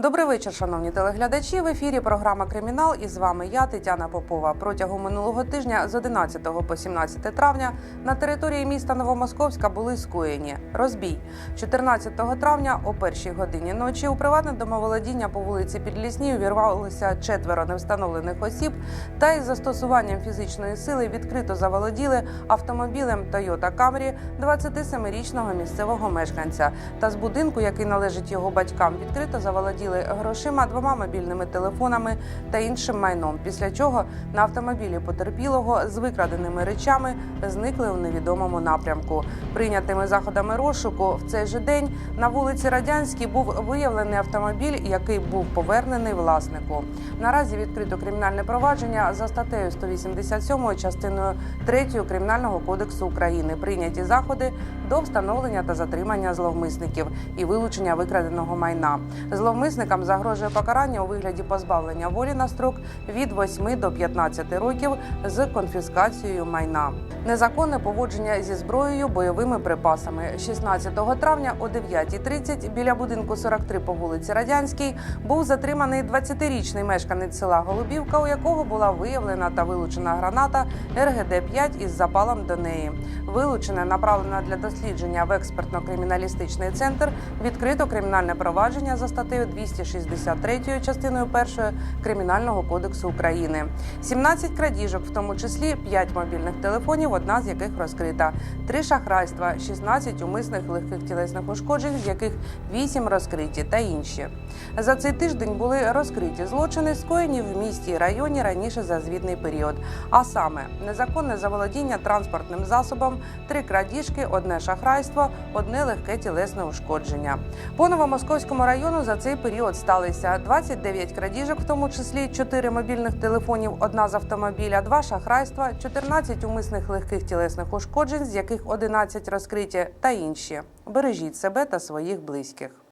Добрий вечір, шановні телеглядачі. В ефірі програма Кримінал. І з вами я, Тетяна Попова. Протягом минулого тижня з 11 по 17 травня на території міста Новомосковська були скоєні розбій. 14 травня о першій годині ночі у приватне домоволодіння по вулиці Підлісній увірвалося четверо невстановлених осіб та із застосуванням фізичної сили відкрито заволоділи автомобілем Toyota Camry 27-річного місцевого мешканця. Та з будинку, який належить його батькам, відкрито заволоділи грошима, двома мобільними телефонами та іншим майном. Після чого на автомобілі потерпілого з викраденими речами зникли у невідомому напрямку. Прийнятими заходами розшуку в цей же день на вулиці Радянській був виявлений автомобіль, який був повернений власнику. Наразі відкрито кримінальне провадження за статтею 187 частиною 3 Кримінального кодексу України. Прийняті заходи до встановлення та затримання зловмисників і вилучення викраденого майна. Зловмисникам загрожує покарання у вигляді позбавлення волі на строк від 8 до 15 років з конфіскацією майна. Незаконне поводження зі зброєю, бойовими припасами. 16 травня о 9.30 біля будинку 43 по вулиці Радянській був затриманий 20-річний мешканець села Голубівка, у якого була виявлена та вилучена граната РГД-5 із запалом до неї. Вилучена, направлена для дослідження в експертно-криміналістичний центр. Відкрито кримінальне провадження за статтею 263 частиною 1 Кримінального кодексу України. 17 крадіжок, в тому числі 5 мобільних телефонів, одна з яких розкрита, 3 шахрайства, 16 умисних легких тілесних ушкоджень, з яких 8 розкриті та інші. За цей тиждень були розкриті злочини, скоєні в місті і районі раніше за звітний період. А саме незаконне заволодіння транспортним засобом, три крадіжки, одне шахрайство, одне легке тілесне ушкодження. По Новомосковському району за цей період сталися 29 крадіжок, в тому числі 4 мобільних телефонів, одна з автомобіля, два шахрайства, 14 умисних легких тілесних ушкоджень, з яких 11 розкриті та інші. Бережіть себе та своїх близьких.